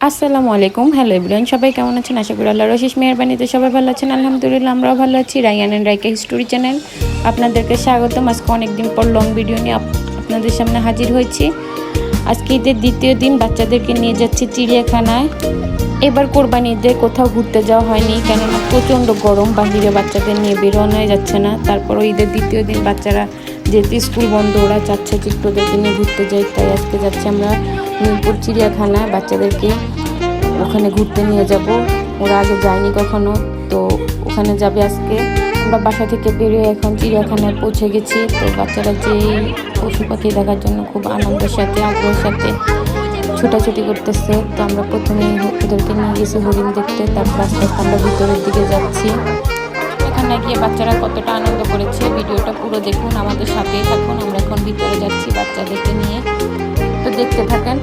আসসালামু আলাইকুম। Hello everyone সবাই কেমন আছেন? আশা করি আল্লাহর অশেষ মেহরবানিতে সবাই ভালো আছেন। আলহামদুলিল্লাহ, আমরাও ভালো আছি। Rayan and Raika history channel আপনাদেরকে স্বাগতম। আজকে অনেকদিন পর লং ভিডিও নিয়ে আপ- আপনাদের সামনে হাজির হয়েছি। আজকে ঈদের দ্বিতীয় দিন, বাচ্চাদেরকে নিয়ে যাচ্ছি চিড়িয়াখানায়। এবার কোরবানি ঈদে কোথাও ঘুরতে যাওয়া হয়নি, কেননা প্রচণ্ড গরম। বাহিরে বাচ্চাদের নিয়ে বেরোনো যাচ্ছে না। তারপরও ঈদের দ্বিতীয় দিন বাচ্চারা যেহেতু স্কুল বন্ধ, ওরা চাচ্ছে যে একটু নিয়ে ঘুরতে যাই, তাই আজকে যাচ্ছি আমরা মিরপুর চিড়িয়াখানায় বাচ্চাদেরকে ওখানে ঘুরতে নিয়ে যাব। ওরা আগে যায়নি কখনো, তো ওখানে যাবে আজকে। আমরা বাসা থেকে বেরিয়ে এখন চিড়িয়াখানায় পৌঁছে গেছি। তো বাচ্চারা যে পশু পাখি দেখার জন্য খুব আনন্দের সাথে, আগ্রহের সাথে ছোটাছুটি করতেছে, তো আমরা প্রথমে ওদেরকে নিয়ে গেছি হরিণ দেখতে। তারপর আস্তে আস্তে আমরা ভিতরের দিকে যাচ্ছি। এখানে গিয়ে বাচ্চারা কতটা আনন্দ করেছে। ভিডিওটা পুরো দেখুন, আমাদের সাথেই থাকুন। আমরা এখন ভিতরে যাচ্ছি বাচ্চাদেরকে নিয়ে। তো দেখতে থাকেন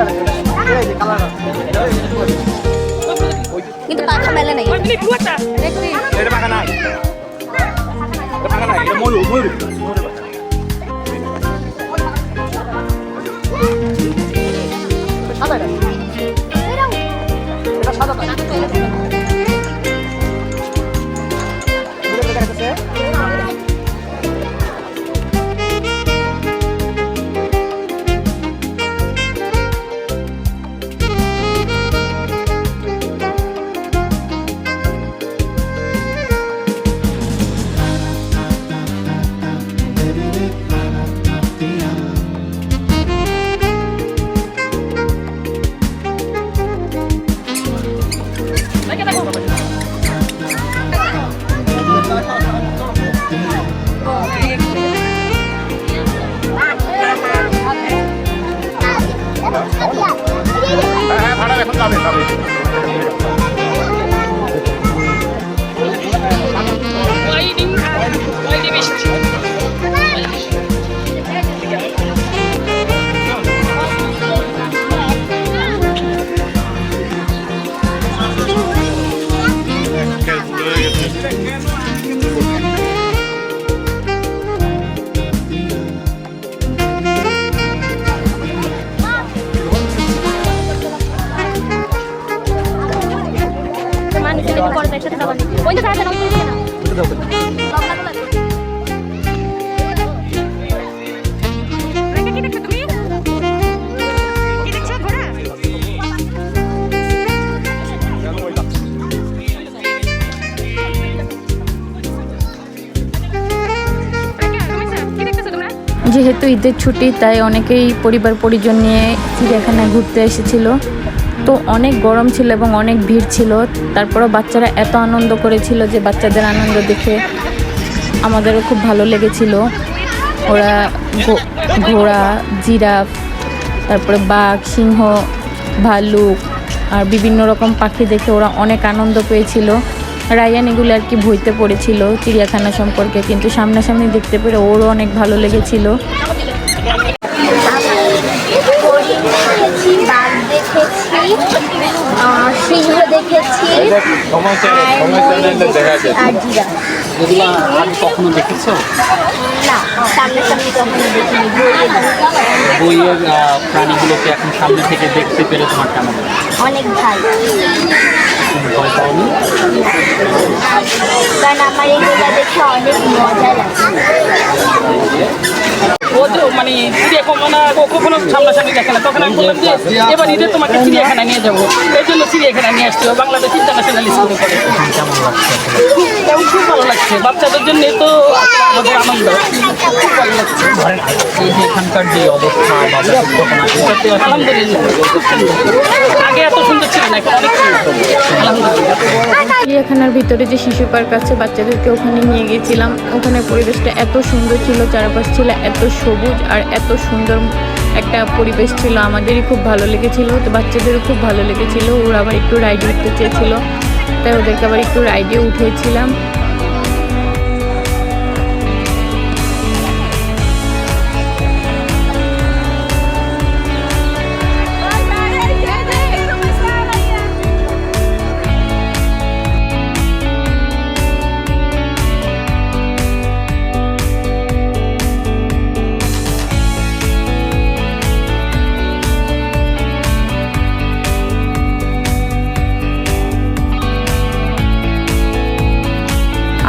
কিন্তু হ্যাঁ হ্যাঁ ভাড়া এখন যাবে যাবে মানুষ না। যেহেতু ঈদের ছুটি তাই অনেকেই পরিবার পরিজন নিয়ে চিড়িয়াখানায় ঘুরতে এসেছিল। তো অনেক গরম ছিল এবং অনেক ভিড় ছিল। তারপরও বাচ্চারা এত আনন্দ করেছিল যে বাচ্চাদের আনন্দ দেখে আমাদেরও খুব ভালো লেগেছিল। ওরা ঘোড়া, জিরাফ, তারপরে বাঘ, সিংহ, ভাল্লুক আর বিভিন্ন রকম পাখি দেখে ওরা অনেক আনন্দ পেয়েছিল। রায়ান এগুলো আর কি বইতে পড়েছিল চিড়িয়াখানা সম্পর্কে, কিন্তু সামনাসামনি দেখতে পেরে ওরও অনেক ভালো লেগেছিল হরিণ দেখেছি বাঘ দেখেছি আহ, সিংহ দেখেছি সময় চ্যানেল সময় চ্যানেলে দেখা যায় এগুলো আগে কখনো দেখেছ। বইয়ের প্রাণীগুলোকে এখন সামনে থেকে দেখতে পেরে তোমার কেমন অনেক ভালো। ভয় পাওনি? কারণ আমার এগুলো দেখে অনেক মজা লাগে ও যে মানে চিড়িয়াখানা ও কখনো সামনাসামনি দেখে না। এবার ঈদে তোমাকে চিড়িয়াখানা নিয়ে যাব। এই জন্য চিড়িয়াখানা নিয়ে আসছি বাংলাদেশ ইন্টারন্যাশনাল স্কুলে খুব ভালো লাগছে। বাচ্চাদের জন্য তো আনন্দ। এখানকার যে অবস্থা আলহামদুলিল্লাহ। আগে এত সুন্দর ছিল না চিড়িয়াখানার ভিতরে যে শিশু পার্ক আছে, বাচ্চাদেরকে ওখানে নিয়ে গিয়েছিলাম ওখানে পরিবেশটা এত সুন্দর ছিল, চারপাশ ছিল এত সবুজ আর এত সুন্দর একটা পরিবেশ ছিল। আমাদেরই খুব ভালো লেগেছিল, তো বাচ্চাদেরও খুব ভালো লেগেছিল। ওরা আবার একটু রাইডে উঠতে চেয়েছিলো, তাই ওদেরকে আবার একটু রাইডে উঠেছিলাম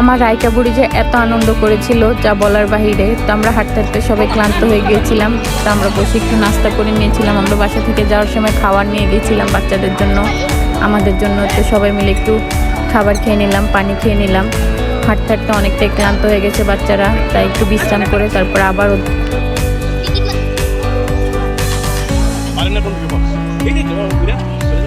আমার রায়কা বুড়ি যে এত আনন্দ করেছিল যা বলার বাহিরে, তো আমরা হাঁটতে হাঁটতে সবাই ক্লান্ত হয়ে গিয়েছিলাম। তো আমরা বসে একটু নাস্তা করে নিয়েছিলাম। আমরা বাসা থেকে যাওয়ার সময় খাবার নিয়ে গিয়েছিলাম বাচ্চাদের জন্য। আমাদের জন্য তো সবাই মিলে একটু খাবার খেয়ে নিলাম, পানি খেয়ে নিলাম। হাঁটতে হাঁটতে অনেকটাই ক্লান্ত হয়ে গেছে বাচ্চারা, তাই একটু বিশ্রাম করে তারপর আবার এই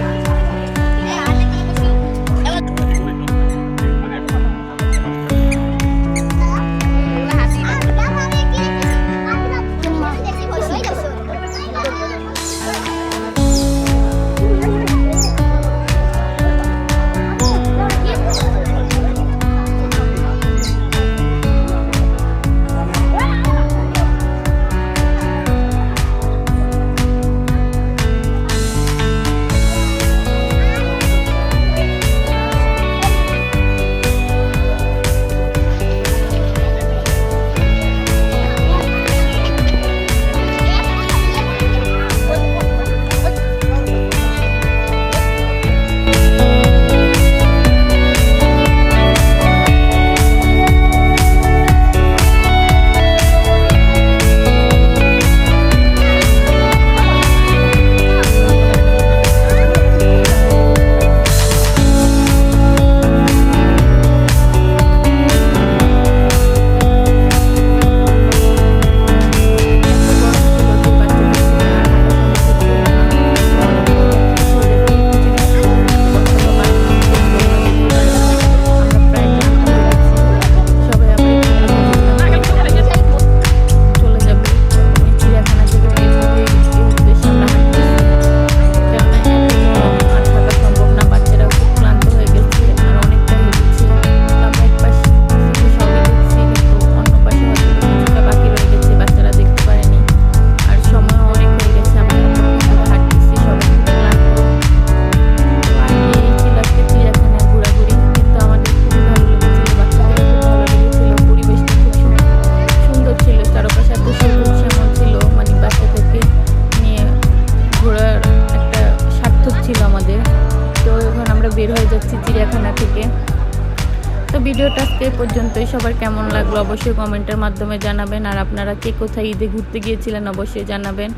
ভিডিওটা আজকে পর্যন্তই। সবার কেমন লাগল অবশ্যই কমেন্টের মাধ্যমে জানাবেন। আর আপনারা কে কোথায় ঈদে ঘুরতে গিয়েছিলেন অবশ্যই জানাবেন।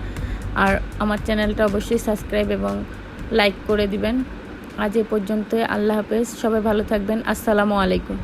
আর আমার চ্যানেলটা অবশ্যই সাবস্ক্রাইব এবং লাইক করে দিবেন। আজ এ পর্যন্তই। আল্লাহ হাফেজ। সবাই ভালো থাকবেন। আসসালামু আলাইকুম।